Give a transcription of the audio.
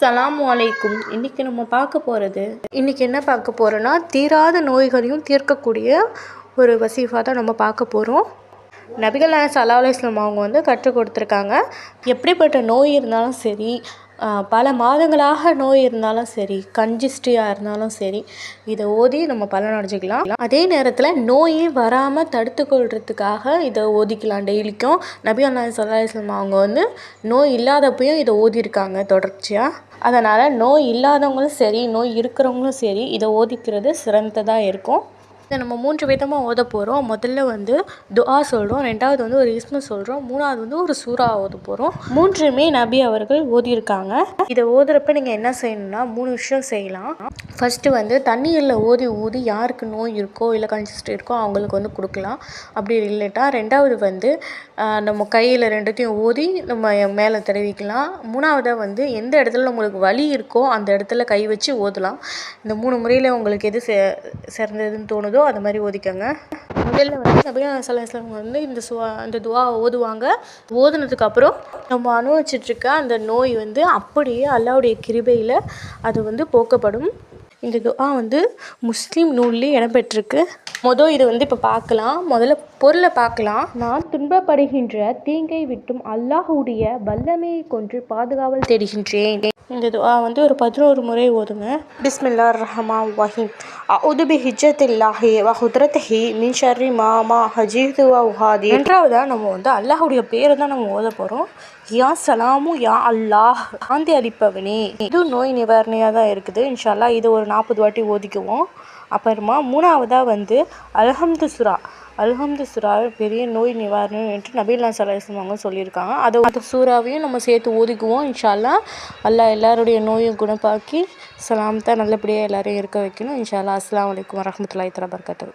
அஸ்ஸலாமு அலைக்கும். இன்றைக்கி நம்ம பார்க்க போகிறது இன்றைக்கி என்ன பார்க்க போகிறோன்னா தீராத நோய்களையும் தீர்க்கக்கூடிய ஒரு வசீஃபாக தான் நம்ம பார்க்க போகிறோம் நபிகள் நாயகம் ஸல்லல்லாஹு அவங்க வந்து கற்றுக் கொடுத்துருக்காங்க. எப்படிப்பட்ட நோய் இருந்தாலும் சரி பல மாதங்களாக நோய் இருந்தாலும் சரி கன்ஜிஸ்டியாக இருந்தாலும் சரி இதை ஓதி நம்ம பலன் அடைஞ்சிக்கலாம். அதே நேரத்தில் நோயே வராமல் தடுத்து கொள்றதுக்காக இதை ஓதிக்கலாம் டெய்லிக்கும். நபி அண்ணா ஸல்லல்லாஹு அவங்க வந்து நோய் இல்லாதப்பையும் இதை ஓதியிருக்காங்க தொடர்ச்சியாக அதனால் நோய் இல்லாதவங்களும் சரி நோய் இருக்கிறவங்களும் சரி இதை ஓதிக்கிறது சிறந்ததாக இருக்கும். இதை நம்ம மூன்று விதமாக ஓத போகிறோம் முதல்ல வந்து துஆ சொல்கிறோம் ரெண்டாவது வந்து ஒரு இஸ்மு சொல்கிறோம் மூணாவது வந்து ஒரு சூறா ஓத போகிறோம் மூன்றுமே நபி அவர்கள் ஓதியிருக்காங்க. இதை ஓதுறப்ப நீங்கள் என்ன செய்யணும்னா மூணு விஷயம் செய்யலாம். ஃபஸ்ட்டு வந்து தண்ணீரில் ஓதி ஊதி யாருக்கு நோய் இருக்கோ இல்லை கன்சிஸ்ட் இருக்கோ அவங்களுக்கு வந்து கொடுக்கலாம். அப்படி இல்லைட்டா ரெண்டாவது வந்து நம்ம கையில் ரெண்டுத்தையும் ஊதி நம்ம மேலே தெரிவிக்கலாம். மூணாவதாக வந்து எந்த இடத்துல உங்களுக்கு வலி இருக்கோ அந்த இடத்துல கை வச்சு ஓதலாம். இந்த மூணு முறையில் உங்களுக்கு எது சே சிறந்ததுன்னு தோணுதோ அந்த மாதிரி ஓதிக்கோங்க. முதல்ல வந்து நபியா சலாஹ்லாம் வந்து இந்த சுவா இந்த துவா ஓதுவாங்க. ஓதுனதுக்கு அப்புறம் நம்ம அனுபவிச்சிட்ருக்க அந்த நோய் வந்து அப்படியே அல்லாவுடைய கிருபையில் அது வந்து போக்கப்படும். இந்த துவா வந்து முஸ்லீம் நூல்லேயே இடம்பெற்றிருக்கு மொதல் இது வந்து இப்போ பார்க்கலாம். முதல்ல பொருளை பார்க்கலாம். நான் துன்பப்படுகின்ற தீங்கை விட்டும் அல்லாஹுடைய வல்லமையை கொன்று பாதுகாவல் தேடுகின்றேன். இந்த துஆ வந்து ஒரு பதினோரு முறை ஓதுங்க. பிஸ்மில்லா ரஹ்மான் வஹீம் அவுது பி ஹிஜ்ஜத்தில்லாஹி வ ஹுத்ரத்திஹி மின் ஷர்ரி மா மா ஹஜீது வ உஹாதி. ரெண்டாவதாக நம்ம வந்து அல்லாஹுடைய பேரை தான் நம்ம ஓத போகிறோம் யா சலாமு யா அல்லாஹ். சாந்தி அளிப்பவனே. இது நோய் நிவாரணியாக தான் இருக்குது. இன்ஷால்லா இது ஒரு நாற்பது வாட்டி ஓதிக்குவோம். அப்புறமா மூணாவதாக வந்து அல்ஹம்து சுரா. அல்ஹம்து சுறா பெரிய நோய் நிவாரணம் என்று நபீல்லா சலாஹம் அவங்க சொல்லியிருக்காங்க. அதை அந்த சூறாவையும் நம்ம சேர்த்து ஓதிக்குவோம் இன்ஷால்லா அல்லாஹ் எல்லாருடைய நோயும் குணப்பாக்கி சலாம்தான் நல்லபடியாக எல்லாரையும் இருக்க வைக்கணும். இன்ஷால்லா அஸ்லாம் வலைக்கம் வரஹ்மத்துல்லாஹி தஆலா பர்கத்து